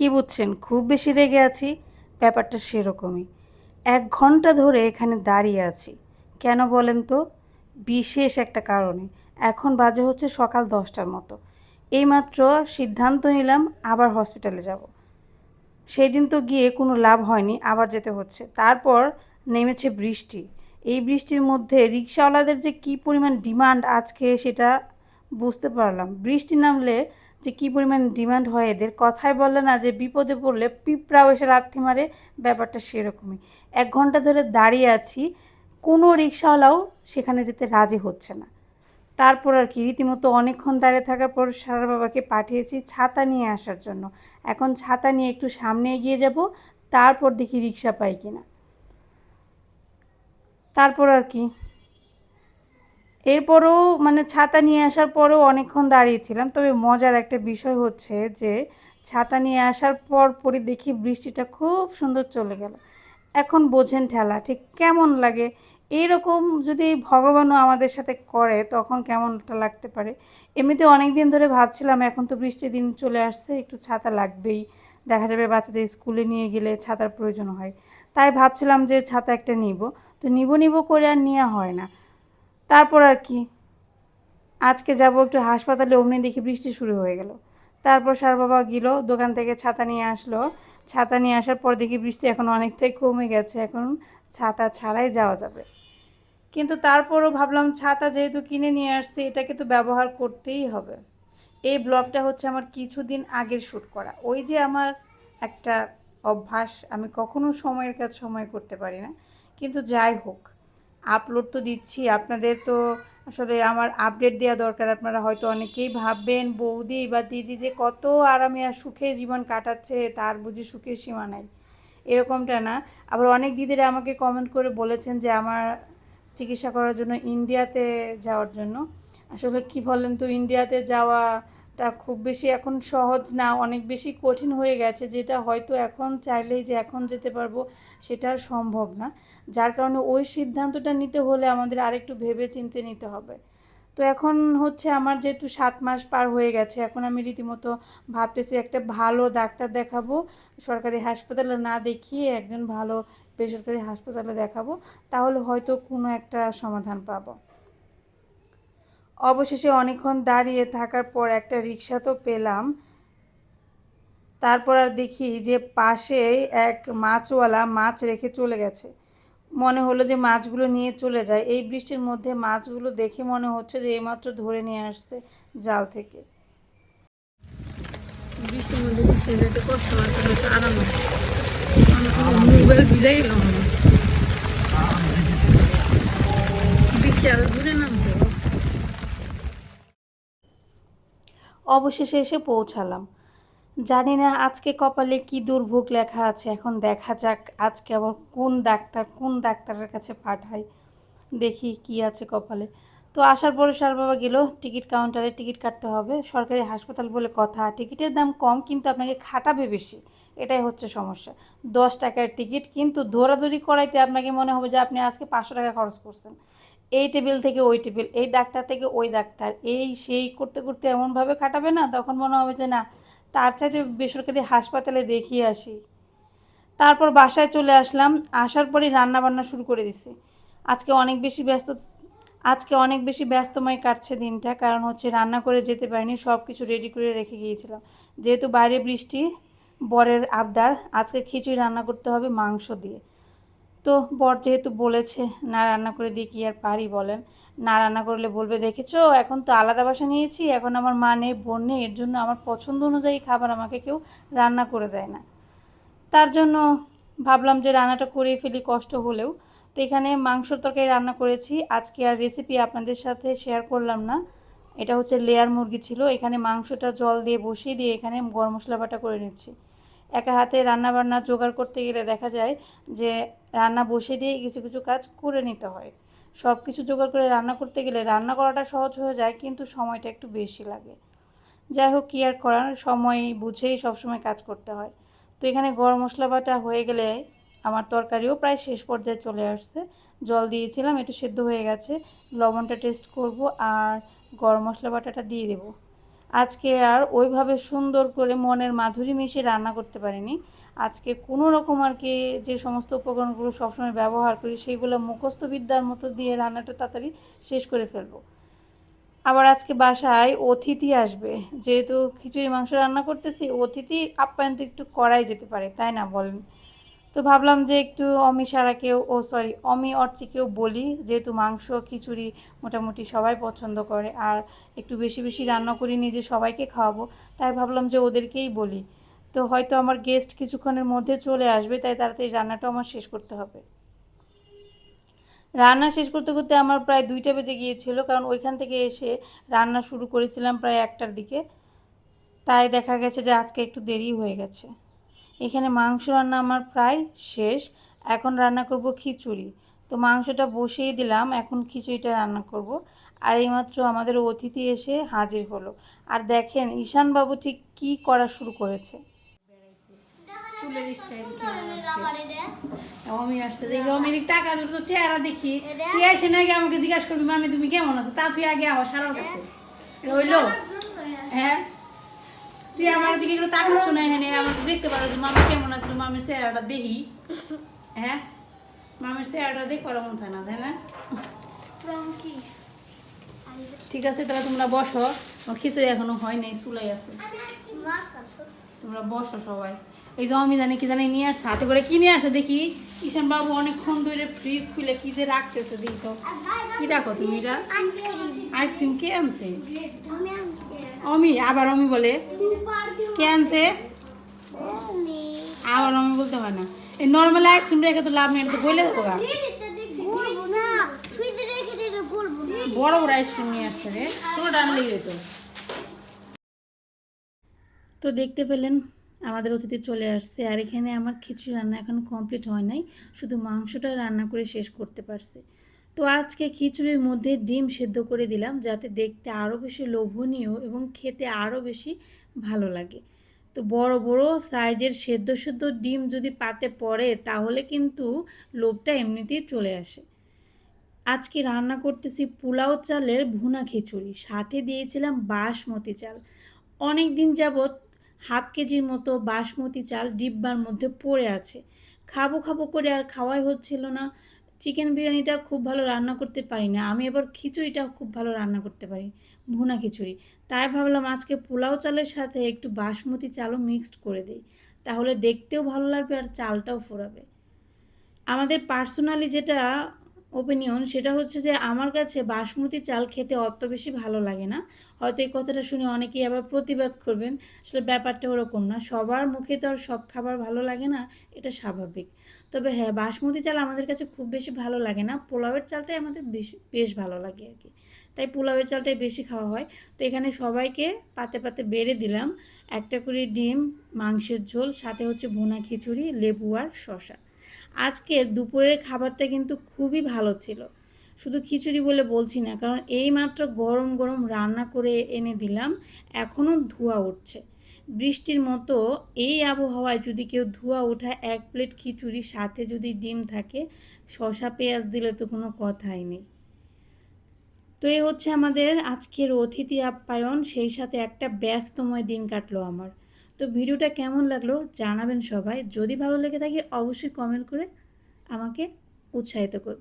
কি বুঝছেন? খুব বেশি রেগে আছি, ব্যাপারটা সেরকমই। এক ঘণ্টা ধরে এখানে দাঁড়িয়ে আছি। কেন বলেন তো? বিশেষ একটা কারণে। এখন বাজে হচ্ছে সকাল দশটার মতো। এইমাত্র সিদ্ধান্ত নিলাম আবার হসপিটালে যাব। সেই দিন তো গিয়ে কোনো লাভ হয়নি, আবার যেতে হচ্ছে। তারপর নেমেছে বৃষ্টি। এই বৃষ্টির মধ্যে রিক্সাওয়ালাদের যে কী পরিমাণ ডিমান্ড আজকে সেটা বুঝতে পারলাম। বৃষ্টি নামলে যে কী পরিমাণ ডিমান্ড হয় এদের? কথাই বলে না যে বিপদে পড়লে পিঁপড়াও এসে লাথি মারে, ব্যাপারটা সেরকমই। এক ঘণ্টা ধরে দাঁড়িয়ে আছি, কোনো রিক্সাওয়ালাও সেখানে যেতে রাজি হচ্ছে না। তারপর আর কি, রীতিমতো অনেকক্ষণ দাঁড়িয়ে থাকার পর সারা বাবাকে পাঠিয়েছি ছাতা নিয়ে আসার জন্য। এখন ছাতা নিয়ে একটু সামনে এগিয়ে যাব, তারপর দেখি রিক্সা পাই কিনা। তারপর আর কি এরপরও মানে ছাতা নিয়ে আসার পরেও অনেকক্ষণ দাঁড়িয়েছিলাম তবে মজার একটা বিষয় হচ্ছে যে ছাতা নিয়ে আসার পর পরে দেখি বৃষ্টিটা খুব সুন্দর চলে গেল। এখন বোঝেন ঠেলা, ঠিক কেমন লাগে? এইরকম যদি ভগবানও আমাদের সাথে করে, তখন কেমনটা লাগতে পারে? এমনিতে অনেক দিন ধরে ভাবছিলাম, এখন তো বৃষ্টির দিন চলে আসছে, একটু ছাতা লাগবেই। দেখা যাবে বাচ্চাদের স্কুলে নিয়ে গেলে ছাতার প্রয়োজন হয়। তাই ভাবছিলাম যে ছাতা একটা নিব। তো নিব নিব করে আর নেওয়া হয় না। তারপর আর কি? আজকে যাব একটু হাসপাতালে, অমনি দেখি বৃষ্টি শুরু হয়ে গেল। তারপর সার বাবা গেল, দোকান থেকে ছাতা নিয়ে আসলো। ছাতা নিয়ে আসার পর দেখি বৃষ্টি এখন অনেকটাই কমে গেছে, এখন ছাতা ছাড়াই যাওয়া যাবে। কিন্তু তারপরও ভাবলাম ছাতা যেহেতু কিনে নিয়ে আসছি, এটাকে তো ব্যবহার করতেই হবে। এই ব্লগটা হচ্ছে আমার কিছুদিন আগের শ্যুট করা। ওই যে আমার একটা অভ্যাস, আমি কখনো সময়ের কাজ সময় করতে পারি না। কিন্তু যাই হোক আপলোড তো দিচ্ছি। আপনাদের তো আসলে আমার আপডেট দেওয়া দরকার। আপনারা হয়তো অনেকেই ভাববেন, বৌদি বা দিদি যে কত আরামে আর সুখে জীবন কাটাচ্ছে, তার বুঝি সুখের সীমা নাই। এরকমটা না। আবার অনেক দিদিরা আমাকে কমেন্ট করে বলেছেন যে আমার চিকিৎসা করার জন্য ইন্ডিয়াতে যাওয়ার জন্য। আসলে কি বলেন তো ইন্ডিয়াতে যাওয়াটা খুব বেশি এখন সহজ না, অনেক বেশি কঠিন হয়ে গেছে, যেটা হয়তো এখন চাইলেই যে এখন যেতে পারব সেটা আর সম্ভব না। যার কারণে ওই সিদ্ধান্তটা নিতে হলে আমাদের আরেকটু ভেবে চিনতে নিতে হবে। তো এখন হচ্ছে আমার যেহেতু সাত মাস পার হয়ে গেছে, এখন আমি রীতিমতো ভাবতেছি একটা ভালো ডাক্তার দেখাবো, সরকারি হাসপাতালে না দেখিয়ে একজন ভালো বেসরকারি হাসপাতালে দেখাবো, তাহলে হয়তো কোনো একটা সমাধান পাবো। অবশেষে অনেকক্ষণ দাঁড়িয়ে থাকার পর একটা রিক্সা তো পেলাম। তারপর আর দেখি যে পাশে এক মাছওয়ালা মাছ রেখে চলে গেছে। মনে হলো যে মাছগুলো নিয়ে চলে যায়। এই বৃষ্টির মধ্যে মাছগুলো দেখে মনে হচ্ছে যে এইমাত্র ধরে নিয়ে আসছে জাল থেকে। বৃষ্টির মধ্যে কষ্ট আরাম বৃষ্টি আরও নামছে। অবশেষে এসে পৌঁছালাম। জানি না আজকে কপালে কি দুর্ভোগ লেখা আছে, এখন দেখা যাক আজকে আবার কোন ডাক্তার, কোন ডাক্তারের কাছে পাঠাই। দেখি কি আছে কপালে। তো আসার পরে সার বাবা গেল, টিকিট কাউন্টারে টিকিট কাটতে হবে। সরকারি হাসপাতাল বলে কথা, টিকিটের দাম কম কিন্তু আপনাকে খাটাবে বেশি, এটাই হচ্ছে সমস্যা। দশ টাকার টিকিট কিন্তু দৌড়াদৌড়ি করাইতে আপনাকে মনে হবে যে আপনি আজকে পাঁচশো টাকা খরচ করছেন। এই টেবিল থেকে ওই টেবিল, এই ডাক্তার থেকে ওই ডাক্তার এই সেই করতে করতে এমনভাবে খাটাবে না, তখন মনে হবে যে না, তার চাইতে বেসরকারি হাসপাতালে দেখিয়ে আসি। তারপর বাসায় চলে আসলাম, আসার পরই রান্না বান্না শুরু করে দিছি। আজকে অনেক বেশি ব্যস্ত, আজকে অনেক বেশি ব্যস্তময় কাটছে দিনটা, কারণ হচ্ছে রান্না করে যেতে পারিনি সব কিছু রেডি করে রেখে গিয়েছিলাম। যেহেতু বাইরে বৃষ্টি, বরের আবদার, আজকে খিচুড়ি রান্না করতে হবে মাংস দিয়ে। তো বর যেহেতু বলেছে, না রান্না করে দিয়ে কি আর পারি বলেন? না রান্না করলে বলবে, দেখেছ, এখন তো আলাদা বাসা নিয়েছি, এখন আমার মা নেই, বোন নেই, এর জন্য আমার পছন্দ অনুযায়ী খাবার আমাকে কেউ রান্না করে দেয় না। তার জন্য ভাবলাম যে রান্নাটা করে ফেলি, কষ্ট হলেও। তো এখানে মাংসর তরকারি রান্না করেছি। আজকে আর রেসিপি আপনাদের সাথে শেয়ার করলাম না। এটা হচ্ছে লেয়ার মুরগি ছিল। এখানে মাংসটা জল দিয়ে বসিয়ে দিয়ে এখানে গরম মশলা বাটা করে নিচ্ছি। একা হাতে রান্না বান্না জোগাড় করতে গেলে দেখা যায় যে রান্না বসিয়ে দিয়ে কিছু কিছু কাজ করে নিতে হয়। সব কিছু জোগাড় করে রান্না করতে গেলে রান্না করাটা সহজ হয়ে যায়, কিন্তু সময়টা একটু বেশি লাগে। যাই হোক, কী আর করার? সময় বুঝেই সবসময় কাজ করতে হয়। তো এখানে গরম মশলা বাটা হয়ে গেলে আমার তরকারিও প্রায় শেষ পর্যায়ে চলে আসছে। জল দিয়েছিলাম, এটা সেদ্ধ হয়ে গেছে। লবণটা টেস্ট করব আর গরম মশলা বাটাটা দিয়ে দেবো। আজকে আর ওইভাবে সুন্দর করে মনের মাধুরী মিশিয়ে রান্না করতে পারিনি। আজকে কোনো রকম আর কি যে সমস্ত উপকরণগুলো সবসময় ব্যবহার করি সেইগুলো মুখস্থ বিদ্যার মতো দিয়ে রান্নাটা তাড়াতাড়ি শেষ করে ফেলব। আবার আজকে বাসায় অতিথি আসবে। যেহেতু খিচুড়ি মাংস রান্না করতেছি, অতিথি আপ্যায়ন তো একটু করাই যেতে পারে, তাই না বলেন? তো ভাবলাম যে একটু অমি সারাকেও, ও সরি অমি অর্চিকেও বলি, যেহেতু মাংস, খিচুড়ি মোটামুটি সবাই পছন্দ করে, আর একটু বেশি বেশি রান্না করি, নিজে সবাইকে খাওয়াবো, তাই ভাবলাম যে ওদেরকেই বলি। তো হয়তো আমার গেস্ট কিছুক্ষণের মধ্যে চলে আসবে, তাই তাড়াতাড়ি রান্নাটা আমার শেষ করতে হবে। রান্না শেষ করতে করতে আমার প্রায় দুইটা বেজে গিয়েছিল, কারণ ওইখান থেকে এসে রান্না শুরু করেছিলাম প্রায় একটার দিকে। তাই দেখা গেছে যে আজকে একটু দেরি হয়ে গেছে। এখানে মাংস রান্না আমার প্রায় শেষ। এখন রান্না করব খিচুড়ি। তো মাংসটা বসিয়ে দিলাম এখন খিচুড়িটা রান্না করব। আর এইমাত্র আমাদের অতিথি এসে হাজির হলো। আর দেখেন ঈশানবাবু ঠিক কী করা শুরু করেছে। চুলের স্টাইল অমি আসছে। দেখি অমির টাকা দিলে তো চেহারা দেখি। তুই এসে না আগে আমাকে জিজ্ঞাসা করবি মামি তুমি কেমন আছো? তা তুই আগে আমার সারা কাছে হইল? হ্যাঁ? তুই আমার দিকে একটু তাকা শোনা হ্যাঁ আমাকে দেখতে পারো যে মামি কেমন আসলো মামির চেহারাটা দেখি। হ্যাঁ মামির চেহারাটা দেখ করা মন চায় না তাই না? ঠিক আছে তাহলে তোমরা বসো। আমার খিচুড়ি এখনও হয় নাই চুলাই আছে। তোমরা বসো সবাই। এই যে আমি জানি কি জানি নিয়ে আসছে হাতে করে কি নিয়ে আসে দেখি। ঈশান বাবু অনেকক্ষণ ধরে ফ্রিজ খুলে কি যে রাখতেছে দেখি তো। কি রাখো তুমি এটা? আইসক্রিম। কে আনছে। অমি, আবার অমি বলে। কে আনছে আবার অমি বলতে হয় না। এই নর্মাল আইসক্রিম রেখে তো লাভ নেই তো গলে দেবো গা। বড় বড় আইসক্রিম নিয়ে আসছে রে। ছোট আনলেই হতো তো। দেখতে পেলেন, আমাদের অতিথি চলে আসছে, আর এখানে আমার খিচুড়ি রান্না এখন কমপ্লিট হয় নাই, শুধু মাংসটা রান্না করে শেষ করতে পারছে। তো আজকে খিচুড়ির মধ্যে ডিম সেদ্ধ করে দিলাম যাতে দেখতে আরও বেশি লোভনীয় এবং খেতে আরও বেশি ভালো লাগে। তো বড় বড় সাইজের সেদ্ধ সেদ্ধ ডিম যদি পাতে পড়ে তাহলে কিন্তু লোভটা এমনিতেই চলে আসে। আজকে রান্না করতেছি পোলাও চালের ভুনা খিচুড়ি, সাথে দিয়েছিলাম বাসমতি চাল। অনেক দিন যাবৎ হাফ কেজির মতো বাসমতি চাল ডিব্বার মধ্যে পড়ে আছে। খাব খাব করে আর খাওয়াই হচ্ছিল না। চিকেন বিরিয়ানিটা খুব ভালো রান্না করতে পারি না। আমি এবার খিচুড়িটা খুব ভালো রান্না করতে পারি, ভুনা খিচুড়ি। তাই ভাবলাম আজকে পোলাও চালের সাথে একটু বাসমতি চালও মিক্সড করে দিই। তাহলে দেখতেও ভালো লাগবে আর চালটাও ফোরাবে। আমাদের পার্সোনালি যেটা ওপিনিয়ন সেটা হচ্ছে যে আমার কাছে বাসমতি চাল খেতে অত বেশি ভালো লাগে না। হয়তো এই কথাটা শুনে অনেকেই আবার প্রতিবাদ করবেন, আসলে ব্যাপারটা ওরকম না। সবার মুখে তো আর সব খাবার ভালো লাগে না, এটা স্বাভাবিক। তবে হ্যাঁ বাসমতি চাল আমাদের কাছে খুব বেশি ভালো লাগে না। পোলাওয়ের চালটাই আমাদের বেশ বেশ ভালো লাগে আর কি। তাই পোলাওয়ের চালটাই বেশি খাওয়া হয়। তো এখানে সবাইকে পাতে পাতে বেড়ে দিলাম। একটা করে ডিম, মাংসের ঝোল, সাথে হচ্ছে ভুনা খিচুড়ি, লেবু আর শশা আজকের দুপুরের খাবারটা কিন্তু খুবই ভালো ছিল। শুধু খিচুড়ি বলে বলছি না, কারণ এই মাত্র গরম গরম রান্না করে এনে দিলাম এখনও ধোঁয়া উঠছে। বৃষ্টির মতো এই আবহাওয়ায় যদি কেউ ধোঁয়া ওঠা এক প্লেট খিচুড়ি সাথে যদি ডিম থাকে শশা পেঁয়াজ দিলে তো কোনো কথাই নেই। তো এই হচ্ছে আমাদের আজকের অতিথি আপ্যায়ন, সেই সাথে একটা ব্যস্তময় দিন কাটলো আমার। তো ভিডিওটা কেমন লাগল জানাবেন সবাই। যদি ভালো লেগে থাকে অবশ্যই কমেন্ট করে আমাকে উৎসাহিত করবে